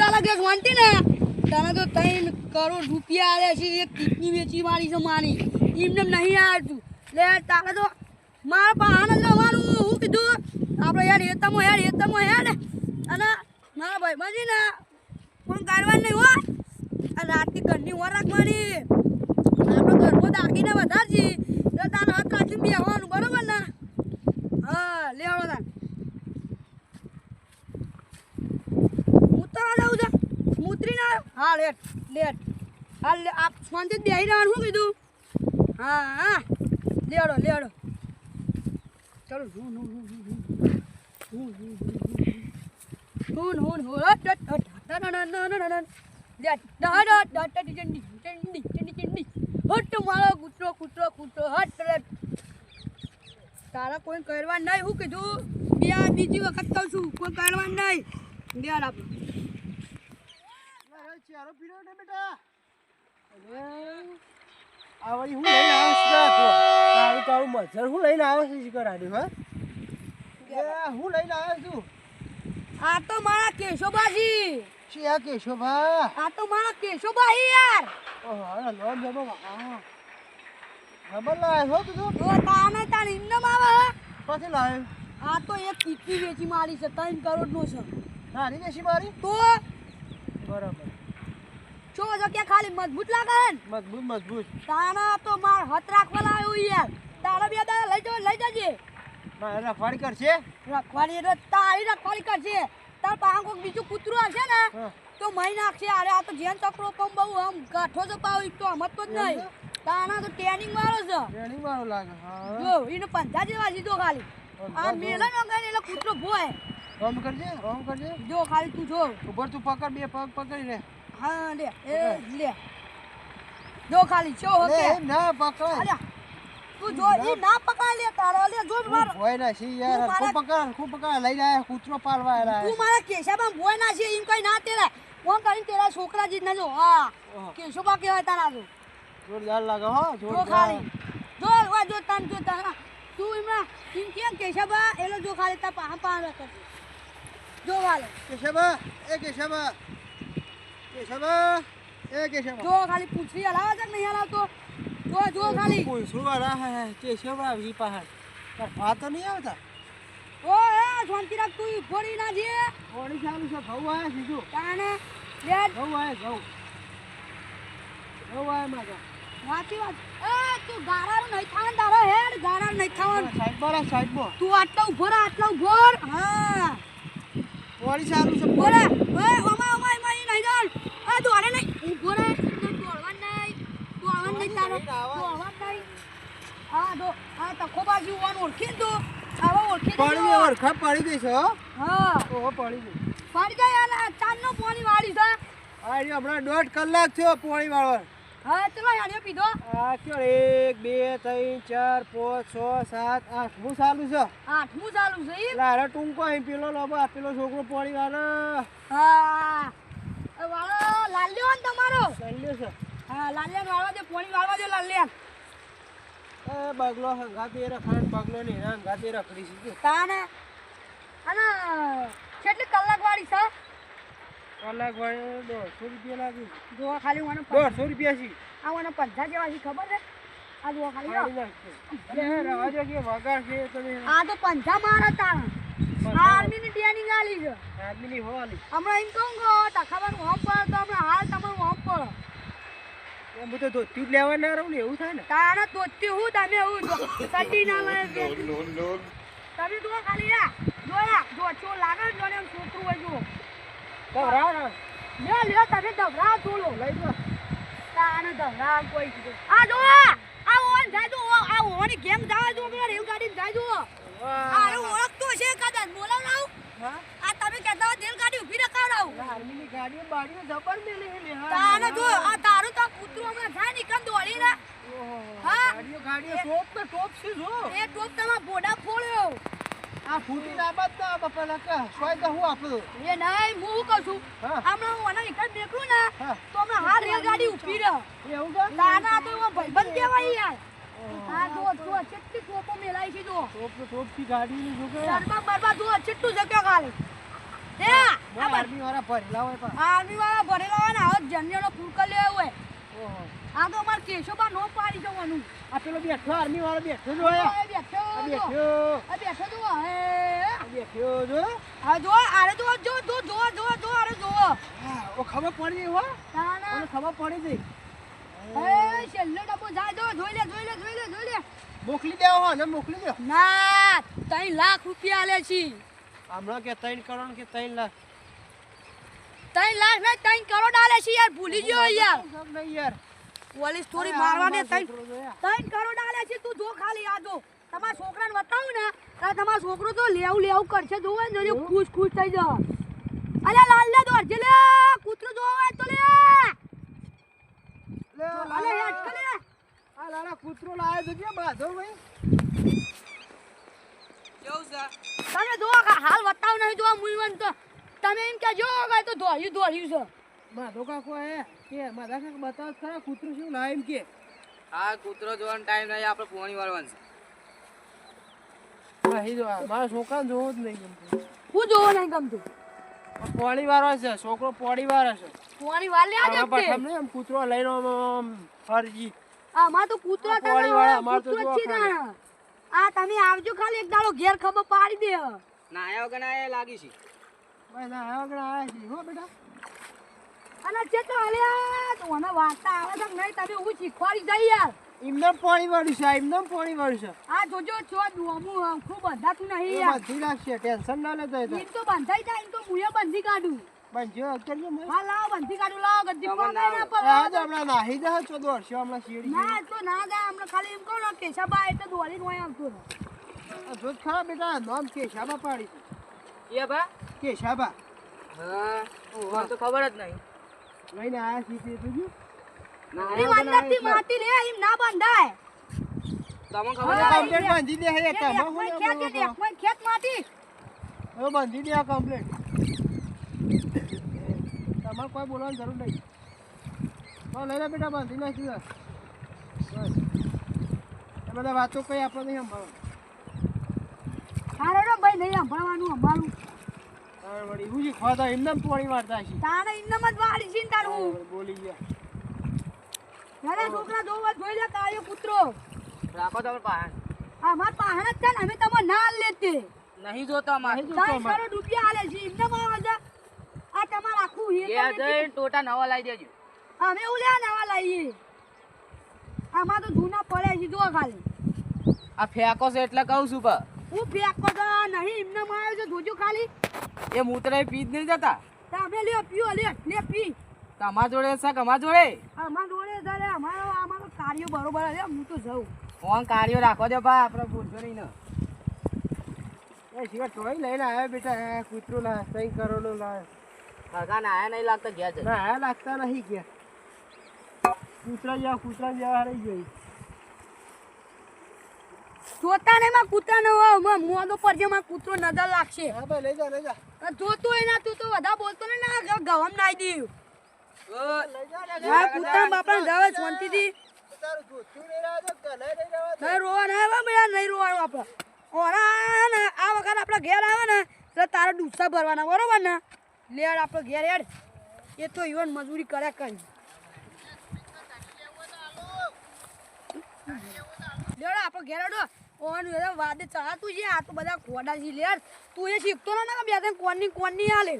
તારા કે વાંટી ને. તને તો ત્રણ કરોડ રૂપિયા આવે છે, એક કિડની વેચી મારી છે મારી. એમને નહીં આવતું લે, તારે તો મારા પણ આનંદ લેવાનું હું કીધું, આપણે યાર એતમો યાર એતમો યાર અને મારા ભાઈબાજી ને પણ કાઢવાનું નહીં હો. અને રાતની ઘરની ઓર રાખવાની. આપણે ઘરમાં દાગીને વધારજી. તો તારે હાથ રાખીને બેસવાનું હા, લેટ લેટ. હા આપ ફોનથી જ બેસી રહેવાનું શું કીધું? હા હા. લેડો લેડો ચલો, હું હું હું હું હું. હું તારા કોઈ કરવા નહીં. હું કીધું, બે બીજી વખત કહું છું, કોઈ કરવા નહીં. બે આપણું આ વળી હું લઈને આવે તો તારું તારું મજર હું લઈને આવે છે શિકર આડ્યું હા. હું લઈને આવે છું. આ તો મારા કેશોબાજી. આ કેશોભા આ તો મારા કેશોબાઈ યાર. ઓહો જમો હા. ખબર લાય હો તું તો. તાને તાર ઇન્નમ આવે પછી લાય આ તો એક કીકી વેચી મારી છે ત્રણ કરોડ નો છે. નાની દેશી મારી? તો? બરાબર. છો જો કે ખાલી મજબૂત લાગે હે? મજબૂત મજબૂત. તાણા તો માર હાથ રાખવા લાવ્યો યાર. તારા બે દાડા લઈ જાવ લઈ જજે. ના રફાડી કરશે? રખવાડી એટલે તારી રખવાડી કરશે. તાર પાસે કોઈક બીજું કૂતરું હશે ને તો મહી નાખશે. અરે આ તો જેન ચક્રો કમ બહુ આમ કાઠો તો પાવ તો સમજતો જ નહીં. તાણા તો ટ્રેનિંગ વાળો છે. ટ્રેનિંગ વાળો લાગે હા. જો એને પંજા જેવા સીધો ખાલી. આ મેલા નો ગાને એટલે કૂતરો ભોય. ઓમ કરજે ઓમ કરજે. જો ખાલી તું જો. ઉપર તું પકડ બે પગ પકડી રે હા લે. એ લે. જો ખાલી છો ઓકે. એમ ના પકડ અલ્યા તું જો ઈ ના પકડ લે તારો લે જો માર. ભોય ના છી યાર. ખૂબ પકડ ખૂબ પકડ. લઈ જાય કૂતરો પાલવા આયા. તું મારા કેશામાં ભોય ના છે એમ કઈ ના તેરે. ફોન કરીને તેરા છોકરા જી ના જો હા. કેશોબા કેવાય તારા જો. જોરદાર લાગે હો જો જોરદાર. ખાલી. જો વા જો તાન જો તારા તું એમના એમ કેમ કેશાબા એલો જો ખાલી તા પા પા રાખે જો વાલે. કેશાબા એ કેશબા કેશબા એ કેશવ જો ખાલી પૂછવી હલાવે છે નહીં હલાવતો? જો જો ખાલી. કોઈ સુવા રહે કેશબા વી પહાડ તાર ફા તો નહીં આવતા? ઓ એ શાંતિ રાખ તું ફોડી ના જે ઓડી ચાલુ છે ઘઉં આયા સીધું કાને લે. ઘઉં આયા ઘઉં. ઘઉં આયા માગા વાતી વાત. એ તું ગારાનું નહીં ખાવાનું તારો હેડ ગારાનું નહીં ખાવાનું. સાઈડ પર સાઈડ પર તું આટલો ઊભો રા આટલો ઊભો હા. ઓડી ચાલુ છે રહે ઓય ઓમા ઓમા એમાં ઈ નહીં જાણ આ ઊભો રહે તું દોડવાનું નહીં દોડવાનું નહીં તારો. દોડવાનું નહીં. હા દો આ તખો બાજુ ઓન ઓળખી ને આવો ઓળખી પાણી દેજો. ઓળખા પાડી દઈશ હો. હા. ઓહો પડી દઈશ ફરી જાય યાર ચાંદનો પોણી વાળી છે. આ રહ્યો હમણાં દોઢ કલાક થયો પાણી વાળવા. હા ચલો યાર પીધો. આ કયો એક બે ત્રણ ચાર પાંચ છ સાત આઠ. હું ચાલુ છે? આઠમું ચાલુ છે લારે ટૂંકો અહીં પેલો લોબો આ પેલો છોકરો પાણી વાળો. હા. એ વાળો લાલ્યો ને તમારો? ચાલ્યો છે. હા લાલ્યાન વાળવા દે પોણી વાળવા દે લાલ્યાન એ બગલો હંગાતી રખાણ બગલો ને હંગાતી રખડી છે. તાને? અને કેટલી કલાક વાળી છે? કલાક વાળે દોઢસો રૂપિયા લાગે. જોવા ખાલી મને દોઢસો રૂપિયા છે. આ મને પંચા જેવા છે ખબર છે? આ જોવા ખાલી આ તો પંચા મારા તારા આર્મી ટ્રેનિંગ આલી છે. આદમીની હોવાની. હમણાં એમ કહું ગો તા ખબર હોમ પર તો હમણાં હાલ તમારું હોમ પર એમ હું તો ધોતી જ લેવા ના રહું ને એવું થાય ને? તારા તોતી હું તમે હું જો સડી ના તમે જુઓ ખાલી આ જોયા જો ચો લાગે ને જોને એમ છોકરું હોય જુઓ. તો રાવ રાવ લે લે તમે દભરા થોડો. લઈ જો. તાને દભરા કોઈ કીધું. આ જો આ ઓન જાય જો આ ઓની ગેમ જાય જો પેલા રેલગાડી જાય જો આ ઓળખતો છે કદાચ બોલાવ લાવ હા? તમે કહેતા હોય રેલગાડી ઊભી રખાવડાવ. આર્મીની ગાડીઓ બાડીઓ જબર મેલી છે ને હા. તાને જો આ તારું તો કૂતરું હમણાં થાય નીકળ દોડી ને હા? ગાડીઓ ગાડીઓ ટોપ ને ટોપ છે જો. એ ટોપ બોડા ફોડ્યો. આ ફૂટી ના બાદ ના બાપા લકા સોય તો હું આપું? એ નહીં હું કહું છું? હમણાં હું આના નીકળ નીકળું ને તો હમણાં હાલ રેલગાડી ઊભી રહે. એવું લાના તો ભાઈબંધ કહેવાય યાર. આ જો જો કેટલી ટોપો મેલાઈ છે જો. ટોપ ટોપથી ગાડીની જો કે શર્મા બરબા જો કેટલું જગ્યા ખાલી આર્મી વાળા ભરેલા હોય પણ. આર્મી વાળા ભરેલા હોય ને હવે જનરલો ફૂલકા લેવો હોય. ઓહો. આ તો અમારે કેશોબા નો પાડી જવાનું. આ પેલો બેઠો આર્મી વાળો બેઠો જો આ બેઠો. બેઠો. આ બેઠો જો હે. બેઠો જો. આ જો આરે જો જો જો જો જો જો આરે જો. ઓ ખબર પડી હો? ના ના. ખબર પડી ગઈ. એ છેલ્લો ડબ્બો જાય. જો જોઈ લે જોઈ લે જોઈ લે જોઈ લે. મોકલી દેવો હો ને મોકલી દો. ના ત્રણ લાખ રૂપિયા લે છે. હમણાં કે ત્રણ કરોડ કે ત્રણ લાખ? ત્રણ લાખ ને ત્રણ કરોડ આલે છે યાર ભૂલી ગયો યાર. નહીં યાર? પોલીસ થોડી અરે મારવા દે મારો ત્રણ ત્રણ કરોડ આલે છે તું જો ખાલી આ જો. તમારા છોકરાને બતાવું ને ત્યારે તમારો છોકરો તો લેવું લેવું કરશે જોવે ને જો ખુશ ખુશ થઈ જવા. અલ્યા લાલ લે દોર જે લે કૂતરો જોવા તો લે. લે, અલે લાલા, કલે આ લાલા કૂતરો લાવ્યો તો ક્યાં બાંધો ભાઈ? તમે જો હાલ વતાવ નહીં જો મુલવન તો. તમે એમ કે જો ગાય તો દોડ્યું દોડ્યું છે. માધો કાકો હે કે માધા કાકો બતાવ ખરા કૂતરો શું ના એમ કે. આ કૂતરો જોવાનો ટાઈમ નહીં આપણે પોણી વાળવાનું છે. નહીં જો મારા છોકરાને જોવો જ નહીં ગમતું. હું જોવો નહીં ગમતું? પોણી વાળો છે છોકરો પોણી વાળો છે. પોણી વાર લે આજે આમાં પઠમ નહીં આમ કૂતરો લઈને ફરજી આ ફરજી આમાં તો કૂતરો આ પોણી વાળા અમાર તો કૂતરો જો છે. આ તમે આવજો ખાલી એક દાડો ઘેર ખબર પાડી દે. નાયા વગર ના લાગી છે. ભાઈ ના આગળ આયા છે. હો બેટા. અને છે તો અલ્યા તો મને વાર્તા આવે તો નહીં તમે હું શીખવાડી જાય યાર. એમને પાણી વાળું છે એમને પાણી વાળું છે. આ જોજો છો ડોમું ખૂબ બંધાતું નહીં યાર. બધી લાગશે ટેન્શન ના લેતા એ તો. બંધાઈ જાય તો મુએ બંધી કાઢું. પણ જો અત્યારે હા લાવ બંધી કાઢું લાવ ગદ્દી તમે ના ના આવો. આ હમણાં નાહી દે છો દોડશો હમણાં શીડી ના તો ના જાય હમણાં ખાલી એમ કહું ને કેશાબા એટલે દોડીને હોય આવતો ને જોત ખરા બેટા નામ કેશાબા પાડી. એ બા. કેશાબા. હા મને તો ખબર જ નહીં. લઈને આયા છીએ તે તું ઈ અંદરથી માટી લે ઈમ ના બંધાય. તમને ખબર હા, છે કમ્પ્લેટ બાંધી દે હે તમે ખેંચ માટી. હવે બાંધી દે આ કમ્પ્લેટ તમારે કોઈ બોલવાની જરૂર નહીં. તો લઈ લે બેટા બાંધી નાખી દે બસ. એ બધા વાતો કઈ આપણે નહીં સંભાળો હારો ભાઈ નહીં સંભાળવાનું અમારું. હવે વળી હું શીખવા તો એમને પોણી મારતા છીએ તારે ઇન્નમ જ વાળી છે તારું. બોલી ગયા. ઘરે છોકરા જોવા જોઈ લે કાળિયો કૂતરો રાખો તમે પાહણ. અમાર પાહણ જ છે ને અમે તમે ના લેતે. નહીં જોતા અમારે. આલે છે આ તમારે આખું એ કે જઈને ટોટા નવા લાવી દેજો. અમે ઉલ્યા નવા લાવીએ આમાં તો જૂના પડે છે જો ખાલી. આ ફેંકો છે એટલે કહું છું પા હું ફેંકો તો નહીં એમને આવે છે જોજો ખાલી. એ મૂતરે પી જ નહીં જતા. તમે લ્યો પીઓ લે લે પી. તમાર જોડે છે અમાર જોડે? અમાર જોડે તારે અમારો અમારો કાર્યો બરોબર છે હું તો જાઉં. ફોન કાર્યો રાખો દે ભાઈ આપણે ભૂલજો નહીં ને. એ શિવા ટોય લઈને આવ્યો બેટા કૂતરું લાય કઈ કરોડનું લાવે હગા નાયા નહીં લાગતા ઘેર જઈને. ના લાગતા નહીં ગયા. કૂતરા જેવા કૂતરા જેવા રહી ગઈ જોતા ને માં કૂતરા ન માં મોદો પર જે માં કૂતરો નજર લાગશે. હા ભાઈ લઈ જા લઈ જા. જોતો એના તું તો વધારે બોલતો ને ના ગવમ નાઈ દીવ લઈ જા લઈ જા. આ કૂતરા બાપા જાવે શાંતિથી તારું નહીં રહ્યા તો કને નહીં રહેવા દે. નહીં રોવા ના આવે મેં નહીં રોવાનું આપણે. ઓરા ને આ વખત આપણા ઘેર આવે ને એટલે તારે ડૂસા ભરવાના બરોબર ને? લેડ આપણો ઘેર હેડ. એ તો ઈવન મજૂરી કર્યા કરી લેડ આપણે ઘેર હેડો. ઓન વાદે ચડાતું છે, આ તો બધા ખોડા છે. લેડ તું એ શીખતો ના બે ત્રણ કોણની કોણની હાલે.